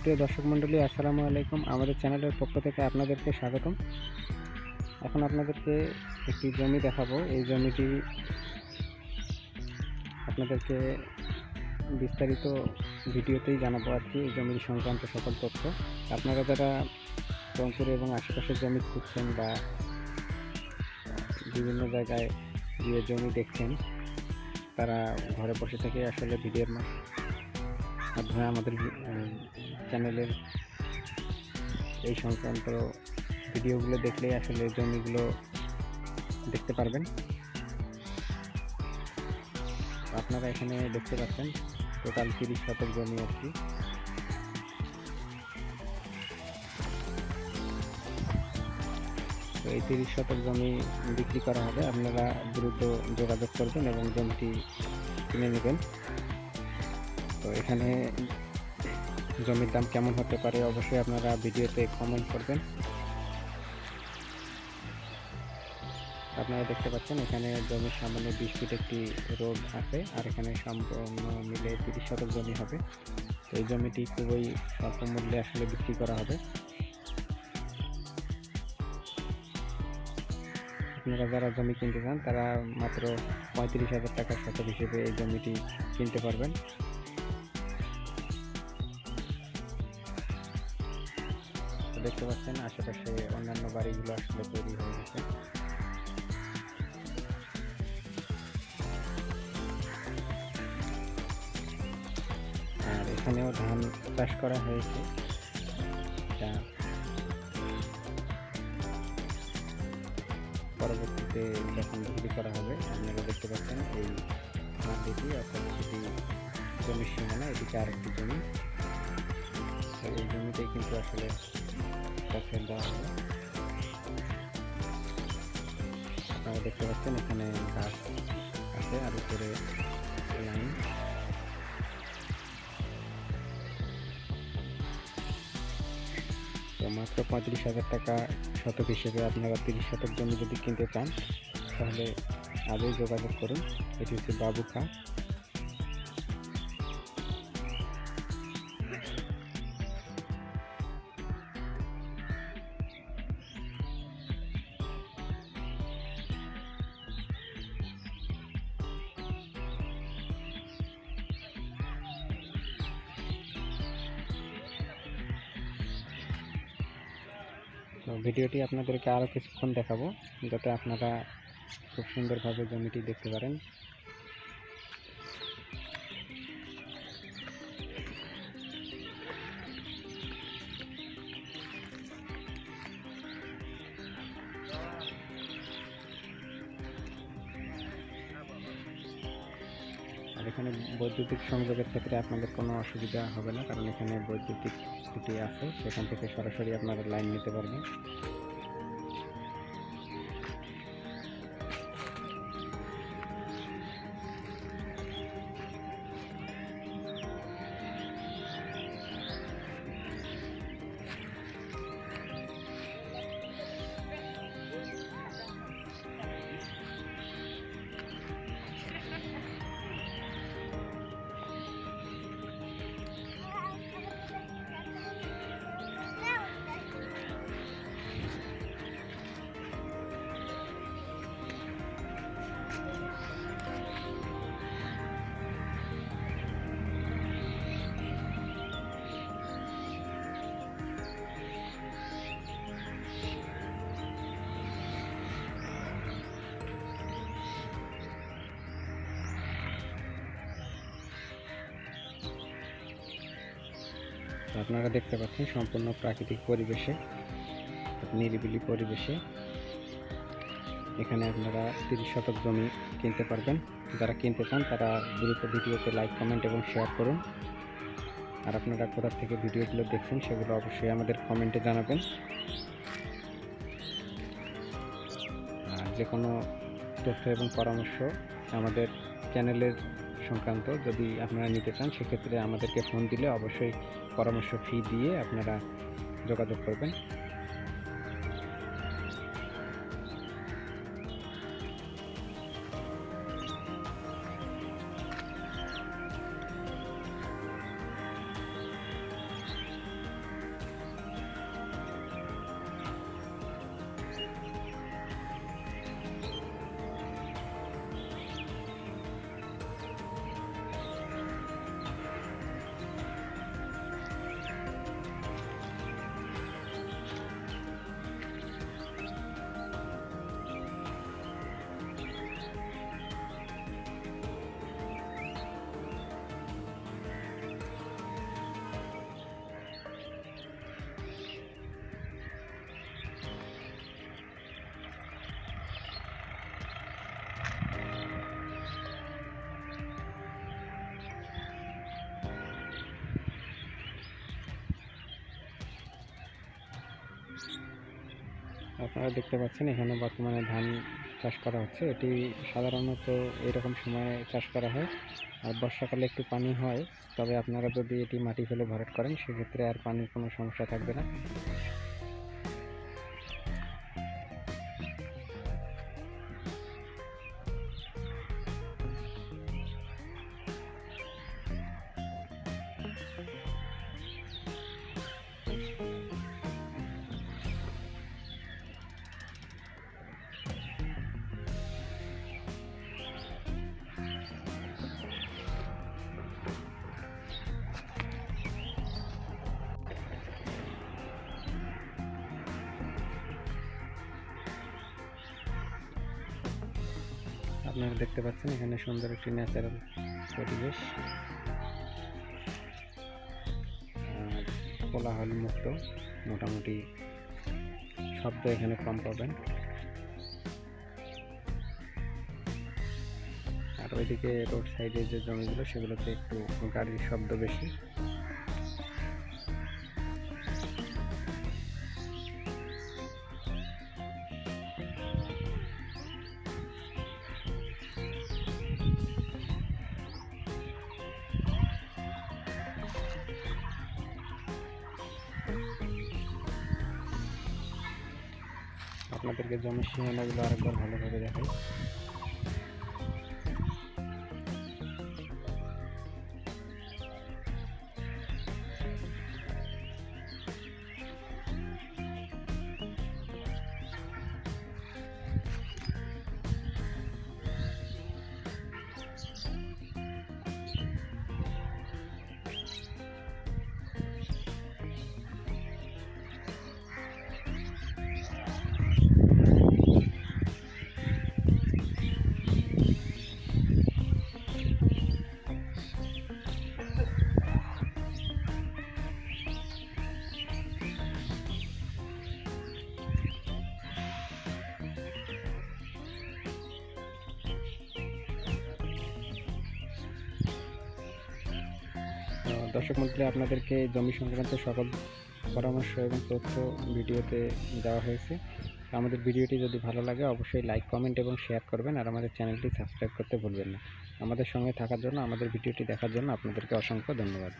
সুপ্রিয় দর্শক মণ্ডলী, আসসালামু আলাইকুম। আমাদের চ্যানেলের পক্ষ থেকে আপনাদেরকে স্বাগতম। এখন আপনাদেরকে একটি জমি দেখাবো। এই জমিটি আপনাদেরকে বিস্তারিত ভিডিওতেই জানাব আর কি, এই জমির সংক্রান্ত সকল তথ্য। আপনারা যারা রংপুর এবং আশেপাশের জমি খুঁজছেন বা বিভিন্ন জায়গায় গিয়ে জমি দেখছেন, তারা ঘরে বসে থেকে আসলে ভিডিওর মাধ্যমে আমাদের চ্যানেলের এই সংক্রান্ত ভিডিওগুলো দেখলেই আসলে জমিগুলো দেখতে পারবেন। আপনারা এখানে দেখতে পাচ্ছেন, টোটাল তিরিশ শতক জমি আর কি। তো এই তিরিশ শতক জমি বিক্রি করা হবে, আপনারা দ্রুত যোগাযোগ করবেন এবং জমিটি কিনে নেবেন। তো এখানে জমির দাম কেমন হতে পারে, অবশ্যই আপনারা ভিডিওতে কমেন্ট করবেন। আপনারা দেখতে পাচ্ছেন, এখানে জমির সামনে বিশ ফিট একটি রোড আছে, আর এখানে সম্পূর্ণ মিলে তিরিশ শতক জমি হবে। তো এই জমিটি খুবই স্বল্প মূল্যে আসলে বিক্রি করা হবে। আপনারা যারা জমি কিনতে চান, তারা মাত্র পঁয়ত্রিশ হাজার টাকার শতক হিসেবে এই জমিটি কিনতে পারবেন। দেখতে পাচ্ছেন, আশেপাশে অন্যান্য বাড়িগুলো আসলে তৈরি হয়ে গেছে। আর এখানেও ধান চাষ করা হয়েছে। পরবর্তীতে যখন বিক্রি করা হবে, আপনারা দেখতে পাচ্ছেন এই মাটিটি অর্থাৎ সেটি জমির সীমানা এটিকে আরেকটি জমি। এই জমিতেই কিন্তু আসলে ফসল দেওয়া হবে আপনারা দেখতে পাচ্ছেন এখানে গাছ আছে আর উপরে লাইন। তো মাত্র পঁয়ত্রিশ হাজার টাকা শতক হিসেবে আপনারা তিরিশ শতক জমি যদি কিনতে চান, তাহলে আজই যোগাযোগ করুন। এটি হচ্ছে বাবু তো ভিডিওটি আপনাদেরকে আরও কিছুক্ষণ দেখাবো যাতে আপনারা খুব সুন্দরভাবে জমিটি দেখতে পারেন। আর এখানে বৈদ্যুতিক সংযোগের ক্ষেত্রে আপনাদের কোনো অসুবিধা হবে না, কারণ এখানে বৈদ্যুতিক খুঁটি আছে, সেখান থেকে সরাসরি আপনারা লাইন নিতে পারবেন। তো আপনারা দেখতে পাচ্ছেন সম্পূর্ণ প্রাকৃতিক পরিবেশে, নিরিবিলি পরিবেশে। এখানে আপনারা তিরিশ শতক জমি কিনতে পারবেন। যারা কিনতে চান তারা দ্রুত ভিডিওতে লাইক, কমেন্ট এবং শেয়ার করুন। আর আপনারা কোথা থেকে ভিডিওগুলো দেখছেন সেগুলো অবশ্যই আমাদের কমেন্টে জানাবেন। আর যে কোনো তথ্য এবং পরামর্শ আমাদের চ্যানেলের সংক্রান্ত যদি আপনারা নিতে চান, সেক্ষেত্রে আমাদেরকে ফোন দিলে অবশ্যই পরামর্শ ফি দিয়ে আপনারা যোগাযোগ করবেন। আপনারা দেখতে পাচ্ছেন, এখানে বর্তমানে ধান চাষ করা হচ্ছে। এটি সাধারণত এরকম সময়ে চাষ করা হয়। আর বর্ষাকালে একটু পানি হয়, তবে আপনারা যদি এটি মাটি ফেলে ভরাট করেন, সেক্ষেত্রে আর পানির কোনো সমস্যা থাকবে না। আপনারা দেখতে পাচ্ছেন, এখানে সুন্দর একটি ন্যাচারাল পরিবেশ। কোলাহল মুক্ত, মোটামুটি শব্দ এখানে কম পাবেন। আর ওইদিকে রোড সাইডে যে জমিগুলো, সেগুলোতে একটু গাড়ির শব্দ বেশি। আপনাদেরকে জমির সীমানাগুলো আরেকবার ভালোভাবে দেখাই। দর্শক মন্ডলী, আপনাদেরকে জমি সংক্রান্ত সকল পরামর্শ এবং তথ্য ভিডিওতে দেওয়া হয়েছে। আমাদের ভিডিওটি যদি ভালো লাগে, অবশ্যই লাইক, কমেন্ট এবং শেয়ার করবেন আর আমাদের চ্যানেলটি সাবস্ক্রাইব করতে ভুলবেন না। আমাদের সঙ্গে থাকার জন্য, আমাদের ভিডিওটি দেখার জন্য আপনাদেরকে অসংখ্য ধন্যবাদ।